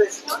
Gracias.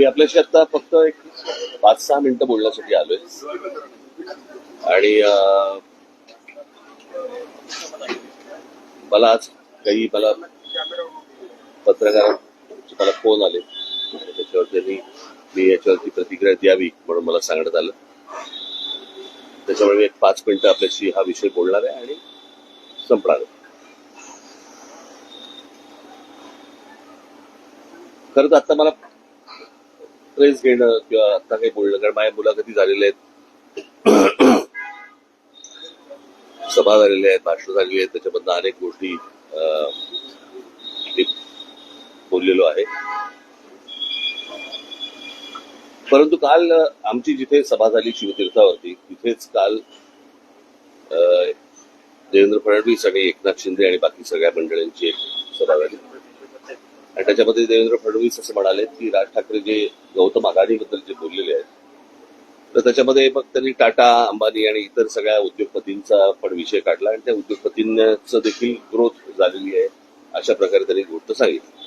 मी आपल्याशी आता फक्त एक पाच सहा मिनिटं बोलण्यासाठी आलोय. आणि मला आज काही मला पत्रकार मला फोन आले. त्याच्यावर त्यांनी मी याच्यावरती प्रतिक्रिया द्यावी म्हणून मला सांगण्यात आलं. त्याच्यामुळे मी एक पाच मिनिटं आपल्याशी हा विषय बोलणार आहे आणि संपणार आहे. खरं तर आता मला प्रेस घेणं किंवा आता काही बोलणं कारण माझ्या मुलाखती झालेल्या आहेत. सभा झालेल्या आहेत भाषणं झालेली आहेत त्याच्यामधनं अनेक गोष्टी अं, बोललेलो आहे. परंतु काल आमची जिथे सभा झाली शिवतीर्थावरती तिथेच काल अं, देवेंद्र फडणवीस आणि एकनाथ शिंदे आणि बाकी सगळ्या मंडळींची सभा झाली. आणि त्याच्यामध्ये देवेंद्र फडणवीस असं म्हणाले की राज ठाकरे जे गौतम आघाडीबद्दल जे बोललेले आहेत तर त्याच्यामध्ये मग त्यांनी टाटा अंबानी आणि इतर सगळ्या उद्योगपतींचा पण विषय काढला आणि त्या उद्योगपतींचं देखील ग्रोथ झालेली आहे अशा प्रकारे त्यांनी गोष्ट सांगितली.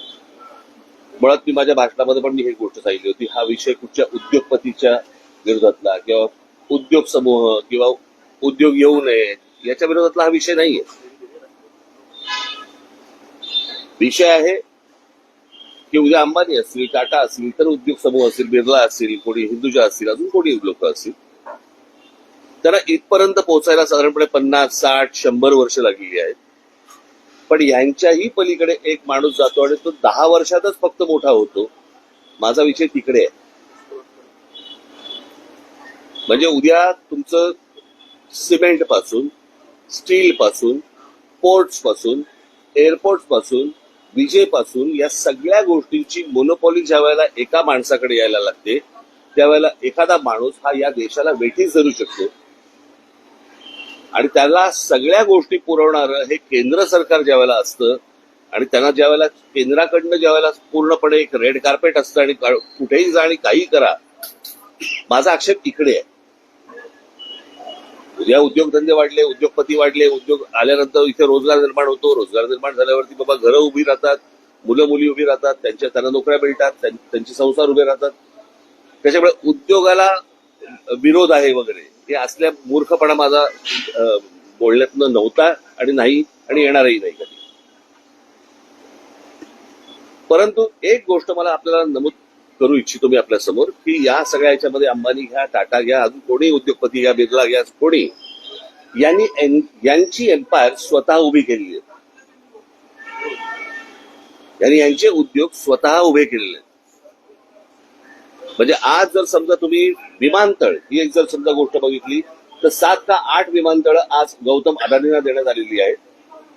मुळात मी माझ्या भाषणामध्ये पण मी ही गोष्ट सांगितली होती हा विषय कुठच्या उद्योगपतीच्या विरोधातला किंवा उद्योग समूह किंवा उद्योग येऊ नये याच्या विरोधातला हा विषय नाहीये. विषय आहे की उद्या अंबानी असतील टाटा असतील इतर उद्योग समूह असतील बिर्ला असतील कोणी हिंदुजा असतील अजून कोणी लोक असतील त्यांना इथपर्यंत पोहोचायला साधारणपणे पन्नास साठ शंभर वर्ष लागलेली आहेत. पण यांच्याही पलीकडे एक माणूस जातो आणि तो दहा वर्षातच फक्त मोठा होतो. माझा विषय तिकडे आहे. म्हणजे उद्या तुमचं सिमेंटपासून स्टील पासून पोर्ट्सपासून एअरपोर्टपासून विजेपासून या सगळ्या गोष्टींची मोनोपॉली ज्या वेळेला एका माणसाकडे यायला लागते त्यावेळेला एखादा माणूस हा या देशाला वेठीस धरू शकतो. आणि त्याला सगळ्या गोष्टी पुरवणारं हे केंद्र सरकार ज्या वेळेला असतं आणि त्यांना ज्या वेळेला केंद्राकडनं ज्या वेळेला पूर्णपणे एक रेड कार्पेट असतं आणि कुठेही जा आणि काही करा माझा आक्षेप इकडे आहे. उद्या उद्योगधंदे वाढले उद्योगपती वाढले उद्योग आल्यानंतर इथे रोजगार निर्माण होतो. रोजगार निर्माण झाल्यावरती बाबा घरं उभी राहतात मुलं मुली उभी राहतात त्यांच्या त्यांना नोकऱ्या मिळतात त्यांचे संसार उभे राहतात. त्याच्यामुळे उद्योगाला विरोध आहे वगैरे हे असल्या मूर्खपणा माझा अं, बोलण्यातनं नव्हता आणि नाही आणि येणारही नाही कधी. परंतु एक गोष्ट मला आपल्याला नमूद करू इच्छितो मी आपल्यासमोर की या सगळ्या याच्यामध्ये अंबानी घ्या टाटा घ्या अजून कोणी उद्योगपती घ्या बिर्ला घ्या कोणी? यांनी यांची एम्पायर स्वतः उभी केलेली आहे यांनी यांचे उद्योग स्वतः उभे केलेले आहेत. म्हणजे आज जर समजा तुम्ही विमानतळ ही एक जर समजा गोष्ट बघितली तर सात का आठ विमानतळ आज गौतम अदानींना देण्यात आलेली आहेत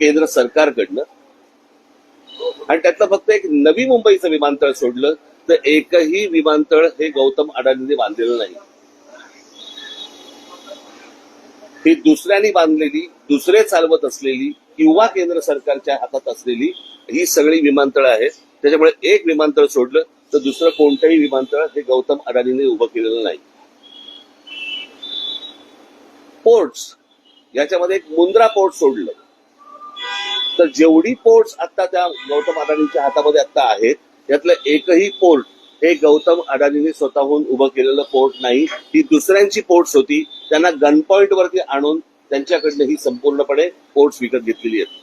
केंद्र सरकारकडनं. आणि त्यातलं फक्त एक नवी मुंबईचं विमानतळ सोडलं तर एकही विमानतळ हे गौतम अडाणींनी बांधलेलं नाही. ही दुसऱ्यांनी बांधलेली दुसरे चालवत असलेली किंवा केंद्र सरकारच्या हातात असलेली ही सगळी विमानतळ आहेत. त्याच्यामुळे एक विमानतळ सोडलं तर दुसरं कोणतंही विमानतळ हे गौतम अडाणींनी उभं केलेलं नाही. पोर्ट्स याच्यामध्ये एक मुंद्रा पोर्ट सोडलं. तर जेवढी पोर्ट्स आता त्या गौतम अडाणींच्या हातामध्ये आता आहेत यातलं एकही पोर्ट हे गौतम अडाणींनी स्वतःहून उभं केलेलं पोर्ट नाही ही दुसऱ्यांची पोर्ट्स होती त्यांना गन पॉइंट वरती आणून त्यांच्याकडनं ही संपूर्णपणे पोर्ट्स विकत घेतलेली आहेत.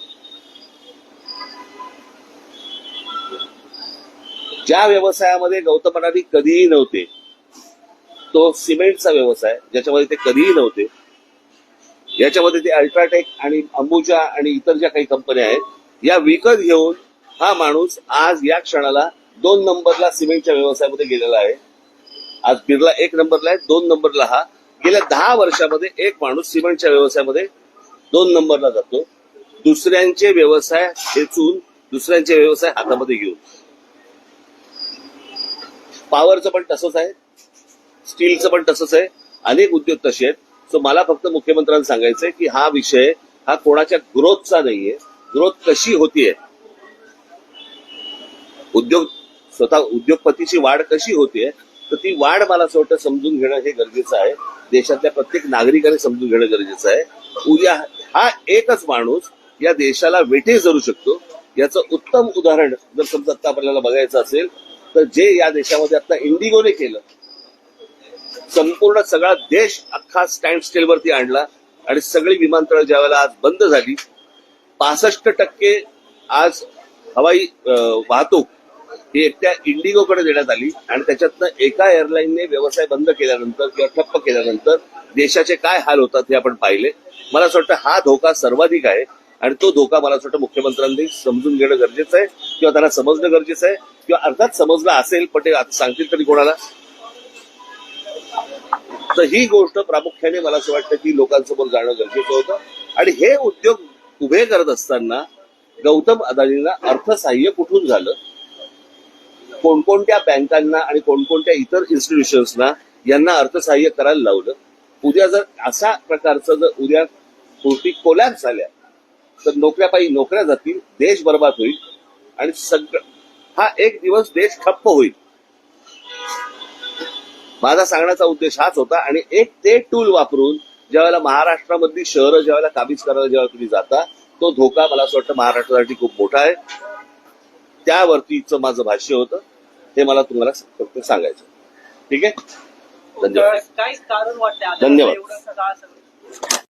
ज्या व्यवसायामध्ये गौतम अडाणी कधीही नव्हते तो सिमेंटचा व्यवसाय ज्याच्यामध्ये ते कधीही नव्हते याच्यामध्ये ते अल्ट्राटेक आणि अंबुजा आणि इतर ज्या काही कंपन्या आहेत या विकत घेऊन हा माणूस आज या क्षणाला दोन नंबरला सिमेंटच्या व्यवसायामध्ये गेलेला आहे. आज बिर्ला एक नंबरला आहे दोन नंबरला हा. गेल्या दहा वर्षामध्ये एक माणूस सिमेंटच्या व्यवसायामध्ये दोन नंबरला जातो. दुसऱ्यांचे व्यवसाय खेचून दुसऱ्यांचे व्यवसाय हातामध्ये घेऊन. पॉवरचं पण तसंच आहे. स्टीलचं पण तसंच आहे. अनेक उद्योग तसे आहेत. सो मला फक्त मुख्यमंत्र्यांना सांगायचंय की हा विषय हा कोणाच्या ग्रोथचा नाहीये. ग्रोथ कशी होतीये उद्योग स्वतः उद्योगपतीची वाढ कशी होते तर ती वाढ मला असं वाटतं समजून घेणं हे गरजेचं आहे. देशातल्या प्रत्येक नागरिकाने समजून घेणं गरजेचं आहे. उद्या हा एकच माणूस या देशाला वेठे धरू शकतो. याचं उत्तम उदाहरण जर समजा आता आपल्याला बघायचं असेल तर जे या देशामध्ये आता इंडिगोने केलं संपूर्ण सगळा देश अख्खा स्टँड स्टीलवरती आणला आणि सगळी विमानतळ ज्यावेळेला आज बंद झाली पासष्ट टक्के आज हवाई वाहतूक ही एकट्या इंडिगोकडे देण्यात आली आणि त्याच्यातनं एका एअरलाईनने व्यवसाय बंद केल्यानंतर किंवा ठप्प केल्यानंतर देशाचे काय हाल होतात हे आपण पाहिले. मला असं वाटतं हा धोका सर्वाधिक आहे आणि तो धोका मला असं वाटतं मुख्यमंत्र्यांनी समजून घेणं गरजेचं आहे किंवा त्यांना समजणं गरजेचं आहे किंवा अर्थात समजलं असेल पण ते सांगतील तरी कोणाला? तर ही गोष्ट प्रामुख्याने मला असं वाटतं की लोकांसमोर जाणं गरजेचं होतं. आणि हे उद्योग उभे करत असताना गौतम अदानींना अर्थसाह्य कुठून झालं? कोणकोणत्या बँकांना आणि कोणकोणत्या इतर इन्स्टिट्यूशन्सना यांना अर्थसहाय्य करायला लावलं? उद्या जर अशा प्रकारचं जर उद्या कृती कोलॅप्स झाल्या तर नोकऱ्यापायी नोकऱ्या जातील देश बर्बाद होईल आणि सगळं हा एक दिवस देश ठप्प होईल. माझा सांगण्याचा उद्देश हाच होता आणि एक ते टूल वापरून ज्यावेळेला महाराष्ट्रामधली शहरं ज्यावेळेला काबीज करायला ज्यावेळेला तुम्ही जाता तो धोका मला असं वाटतं महाराष्ट्रासाठी खूप मोठा आहे. त्यावरतीचं माझं भाष्य होतं. हे मला तुम्हाला फक्त सांगायचं. ठीक आहे? धन्यवाद. धन्यवाद.